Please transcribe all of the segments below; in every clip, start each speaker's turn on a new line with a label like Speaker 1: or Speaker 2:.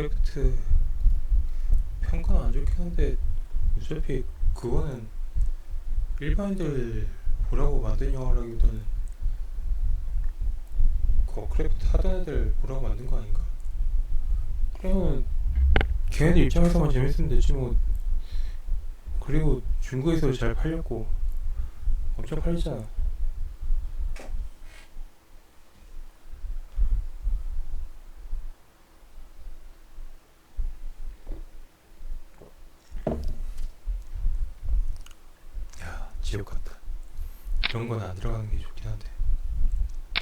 Speaker 1: 크래프트 평가는 안 좋긴 한데 어차피 그거는 일반인들 보라고 만든 영화라기보다는 그 크래프트 하던 애들 보라고 만든 거 아닌가? 그러면 걔네들 입장에서만 재밌으면 되지 뭐 그리고 중국에서 잘 팔렸고 엄청 팔리잖아 야 지옥 같다 이런 건 안 들어가는 게 좋긴 한데.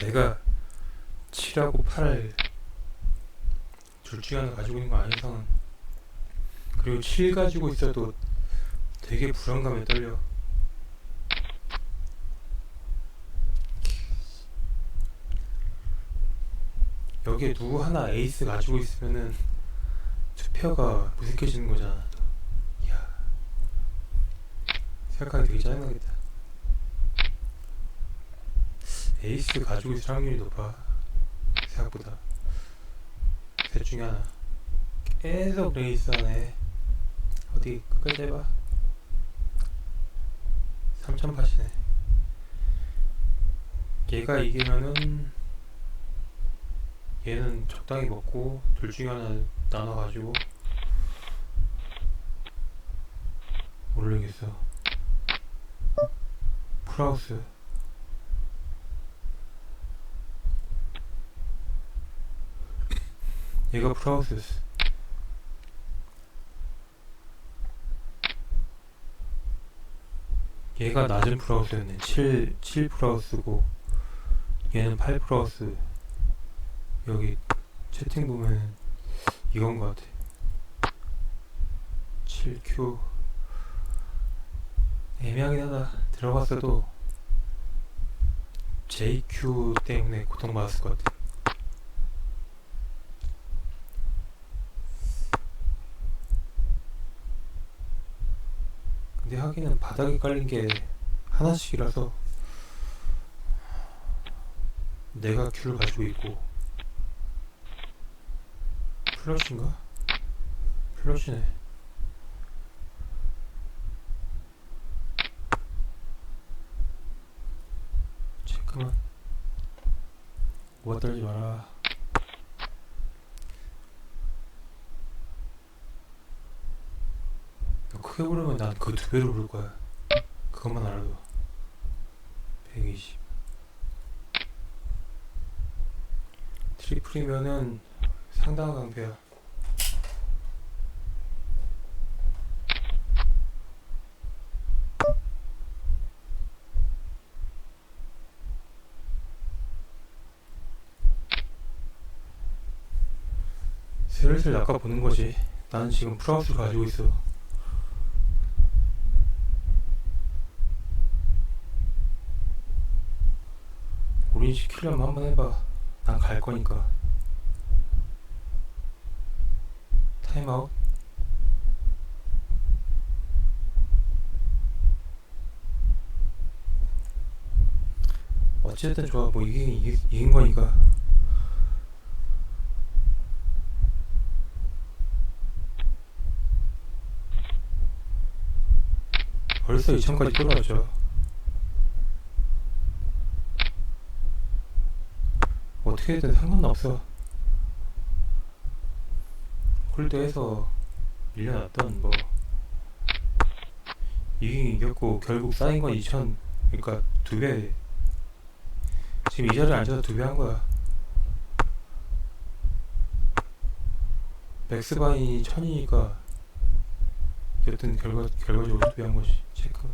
Speaker 1: 내가 7하고 8을 둘 중에 하나 가지고 있는 거 아닌 이상은 그리고 7 가지고 있어도 되게 불안감에 떨려. 여기에 누구 하나 에이스 가지고 있으면은 투표가 무색해지는 거잖아. 또. 이야. 생각하기 되게 짜증나겠다 에이스 가지고 있을 확률이 높아 생각보다 셋 중에 하나. 계속 레이스 하네 어디 끝까지 해봐? 3000팟이네. 얘가 이기면은 얘는 적당히 먹고 둘 중에 하나 나눠가지고 모르겠어. 프라우스 얘가 프라우스였어 얘가 낮은 프라우스였네. 7, 7 프라우스고 얘는 8 프라우스. 여기 채팅 보면 이건 것 같아. 7Q 애매하긴 하다. 들어갔어도 JQ 때문에 고통받았을 것 같아 하기는 바닥에 깔린 게 하나씩이라서 내가 큐를 가지고 있고 플러시인가? 플러시네. 체크만. 뭐가 떨지 마라 너 크게 부르면 난 그 두 배로 부를 거야. 그것만 알아도. 120 트리플이면은 상당한 강패야. 슬슬 낚아보는 거지. 나는 지금 프라우스를 가지고 있어 우린 시키려면 한번 해봐. 난 갈 거니까. 타임아웃. 어찌됐든 좋아. 뭐 이긴, 이긴, 이긴 거니까. 벌써 2천까지 끌어왔죠 어떻게든 상관없어. 홀드해서 밀려났던 뭐 이긴 이겼고 결국 쌓인 건 2천 그러니까 두 배. 지금 이 자리에 앉아서 두 배 한 거야. 맥스바인이 천이니까 여튼 결과 결과적으로 두 배한 거지 체크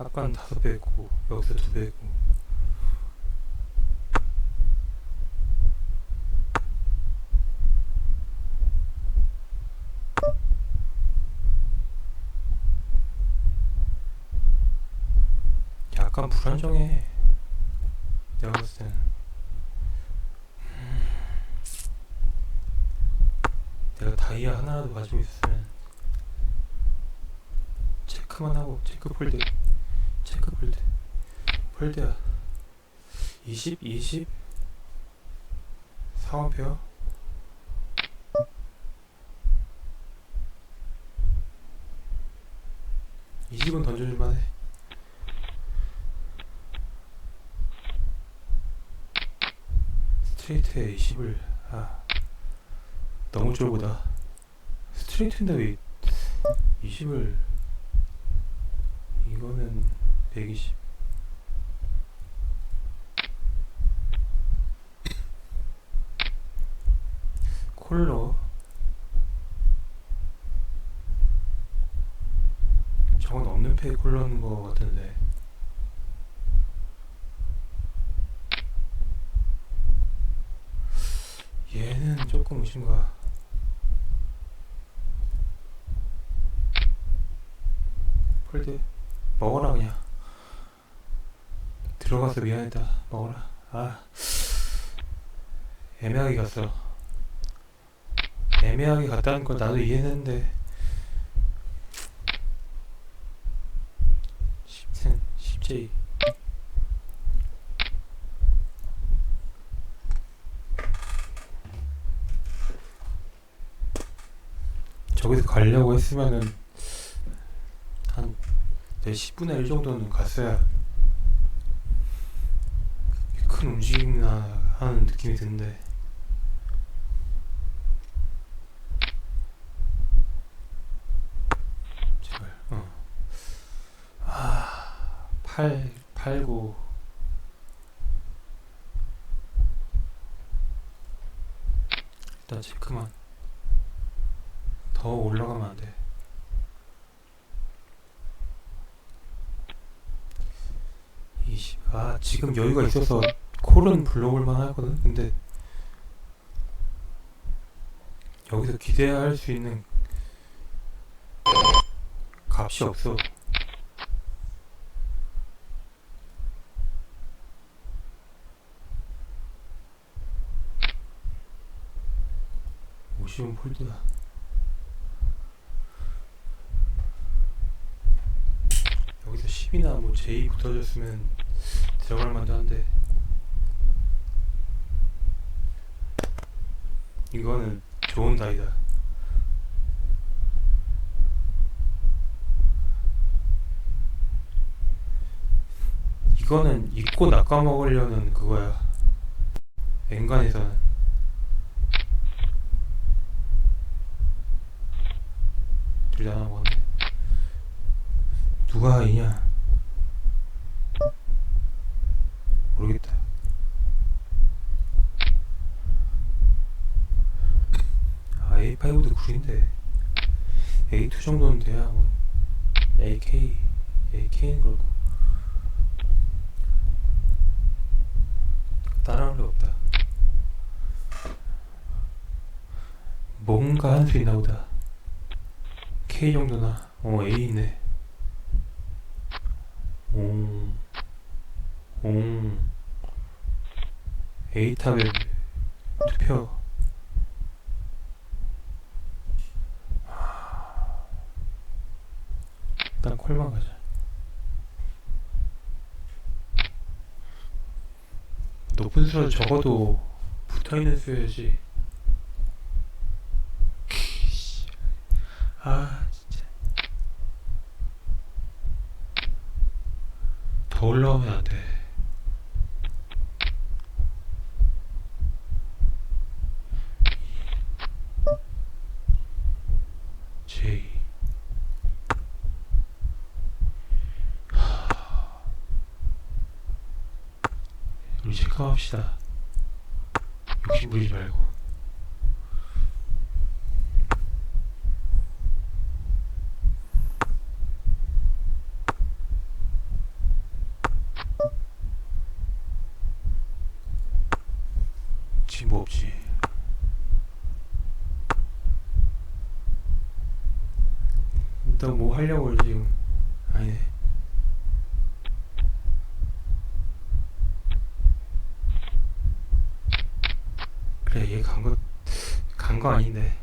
Speaker 1: 아까는 다섯 배고 여기서 두 배고. 약간 불안정해. 내가 봤을 때는. 음. 내가 다이아 하나라도 가지고 있었으면 체크만 하고 체크 폴드 체크 폴드 폴드야. 20 20 4원페어 (20은) 던져줄만 해. 스트레이트에 20을 아 너무 쫄보다. 스트레이트인데 왜 20을 이거는 120 콜러 저건 없는 페이 콜러인 거 같은데. 얘는 조금 의심가. 폴드. 먹어라 그냥 들어가서 미안했다. 먹어라. 아 애매하게 갔어. 애매하게 갔다는 걸 나도 이해했는데. 10sen 10J 저기서 가려고 했으면은 한내 10분의 1 정도는 갔어야 큰 움직임이나 하는 느낌이 드는데 제발 어. 아, 8, 8, 9 일단 체크만 더 올라가면 안 돼. 이십. 아 지금 여유가 있어서 콜은 불러볼만 하거든. 근데 여기서 기대할 수 있는 값이 없어. 오시온 폴드야. 여기서 10이나 뭐 J 붙어줬으면 들어갈 만도 한데 이거는 좋은 다이다. 이거는 입고 낚아먹으려는 그거야. 엔간에서는. 들려나 보네. 누가 이냐? 모르겠다 아 A5도 구인데 A2 정도는 돼야 뭐 AK AK는 그렇고. 따라올 리 없다. 뭔가 한 수 있나 보다. K 정도나. 어 A 있네. 오, 오, 에이탑에 투표. 일단 콜만 가자. 높은 수로 적어도 붙어있는 수여야지. 아, 진짜. 더 올라오면 안 돼. 사업시다. 욕심 부리지 말고. 지금 없지? 일단 뭐 하려고 지금 아니 그래. 얘 간 거 간 거 아닌데.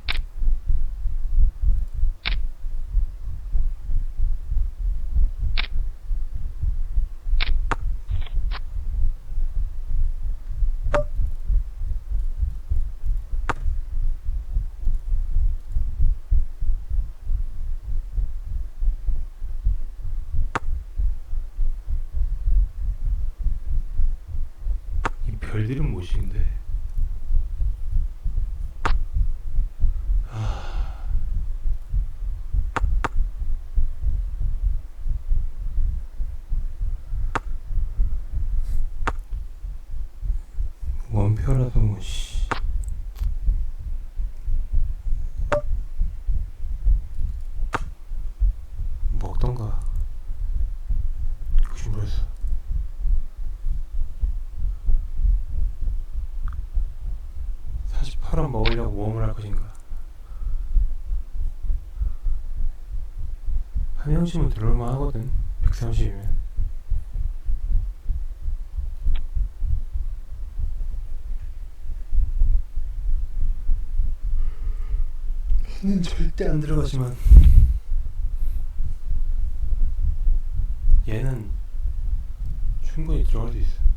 Speaker 1: 이 별들은 무엇인데 원표라도 뭐 씨. 먹던가 혹시 모르겠어 사실 8원 먹으려고 웜을 할 것인가 한 명씩은 들어올만 하거든. 130이면. 는 절대 안 들어가지만. 얘는 충분히 들어갈 수 있어.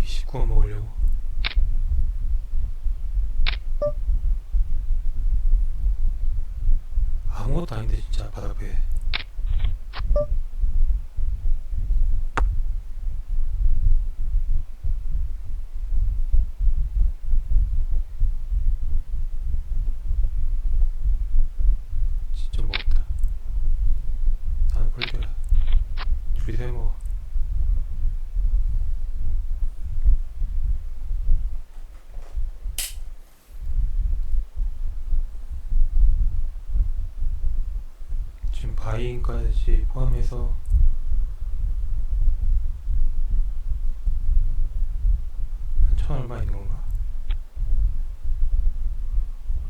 Speaker 1: 이 19원 먹으려고. 아닌데 진짜. 바닥에 진짜 먹었다 나는 폴드야 둘이서 해먹어 지금 바이인까지 포함해서 한천 얼마 있는 건가?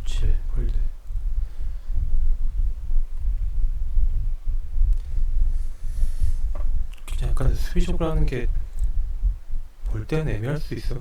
Speaker 1: 7 폴드 약간 수비적으로 하는 게 볼 때는 애매할 수 있어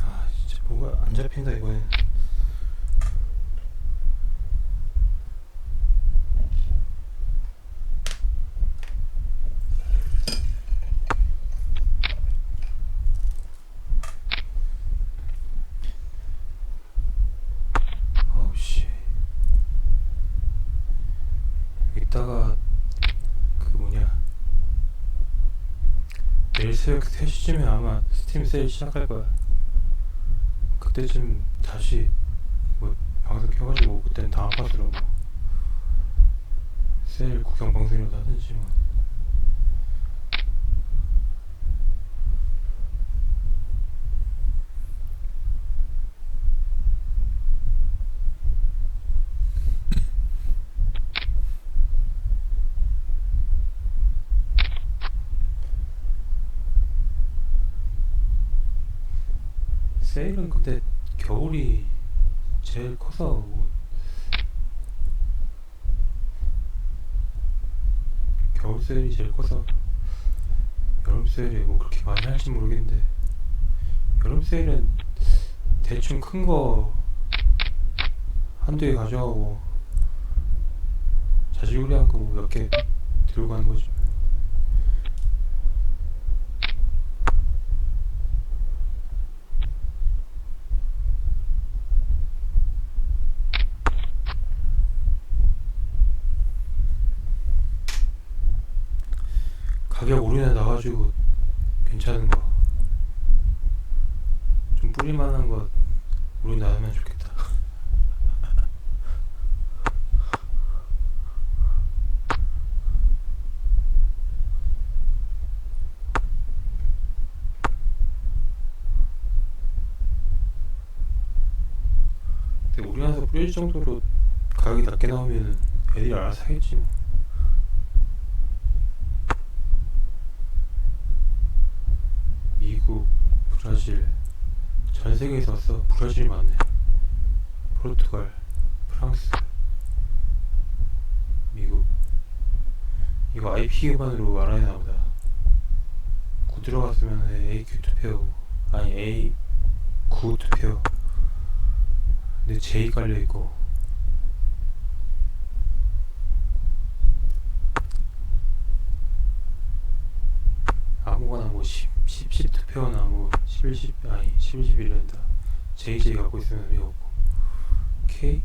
Speaker 1: 아 진짜 뭐가 안 잡힌다 이번엔 어우 씨. 이따가 그 뭐냐. 내일 새벽 3시쯤에 아마 스팀 세일 시작할 거야 그때쯤 다시 뭐 방송 켜가지고 다음 파트로 뭐 세일 구경 방송이라도 하든지 뭐 세일은 근데 겨울이 제일 커서 뭐 겨울 세일이 제일 커서 여름 세일에 뭐 그렇게 많이 할지 모르겠는데 여름 세일은 대충 큰 거 한두 개 가져가고 자질구레한 거 몇 개 들고 가는 거지 가격 나가지고 괜찮은 거 좀 뿌릴만한 거 오류 나면 좋겠다 근데 나서 뿌릴 정도로 가격이 낮게 나오면 애들이 알아서 하겠지 뭐. 미국, 브라질 전 세계에서 왔어. 브라질이 많네. 포르투갈, 프랑스, 미국. 이거 IP 기반으로 알아내나 보다. 구 들어갔으면 AQ 투표 아니 A 9 투표 근데 J 깔려있고. 아무거나 뭐 10, 10, 10 투표나 뭐 11, 10 아니 11, 11이란다. JJ 갖고 있으면 의미 없고. K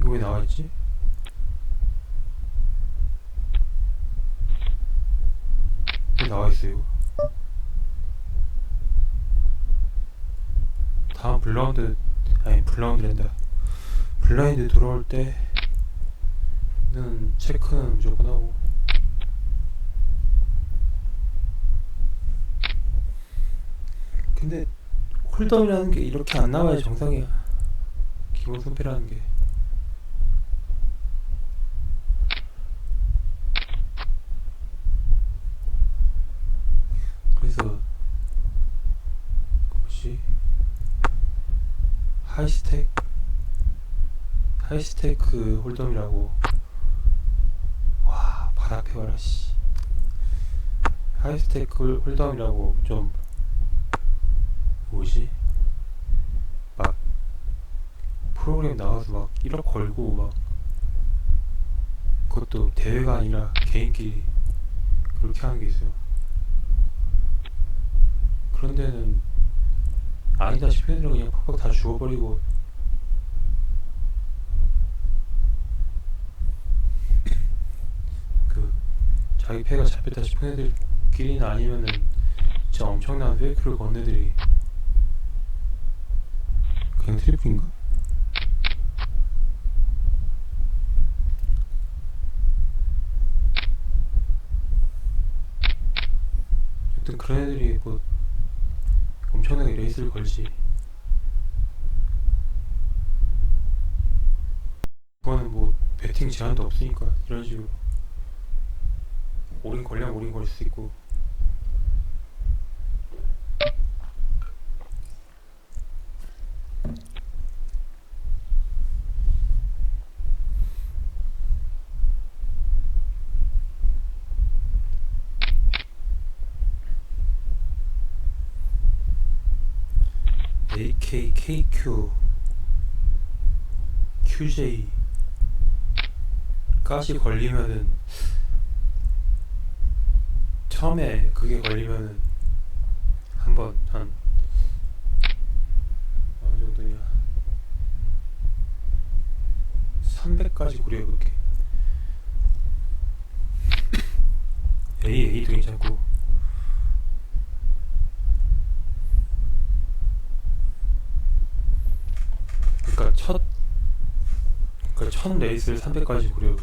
Speaker 1: 이거 왜 나와있지? 왜 나와있어 이거? 다음 블라운드 아니 블라운드랜다. 블라인드 들어올 때는 체크는 무조건 하고 근데 홀덤이라는 게 이렇게 안 나와야 정상이야 기본 선패라는 게. 그래서 그 뭐지 하이스택 하이스테이크 홀덤이라고. 와 바닥 펴봐라 씨. 하이스테이크 홀덤이라고 좀 뭐지? 막 프로그램 나가서 막 1억 걸고 막 그것도 대회가 아니라 개인끼리 그렇게 하는 게 있어요. 그런 데는 아니다 싶은 애들은 그냥 팍팍 다 죽어버리고 그 자기 패가 잡혔다 싶은 애들끼리는 아니면은 진짜 엄청난 페이크를 건 애들이 그냥 트리플인가? 여튼 그런 애들이 뭐 엄청나게 레이스를 걸지 그거는 뭐 배팅 제한도 없으니까 이런 식으로 올인 걸려면 올인 걸릴 수 있고 AK, KQ, QJ 까지 걸리면은 처음에 그게 걸리면은 한번 한 어느 정도냐? 300까지 고려해볼게. A, A도 괜찮고 그러니까 첫 그러니까 첫 레이스를 300까지 고려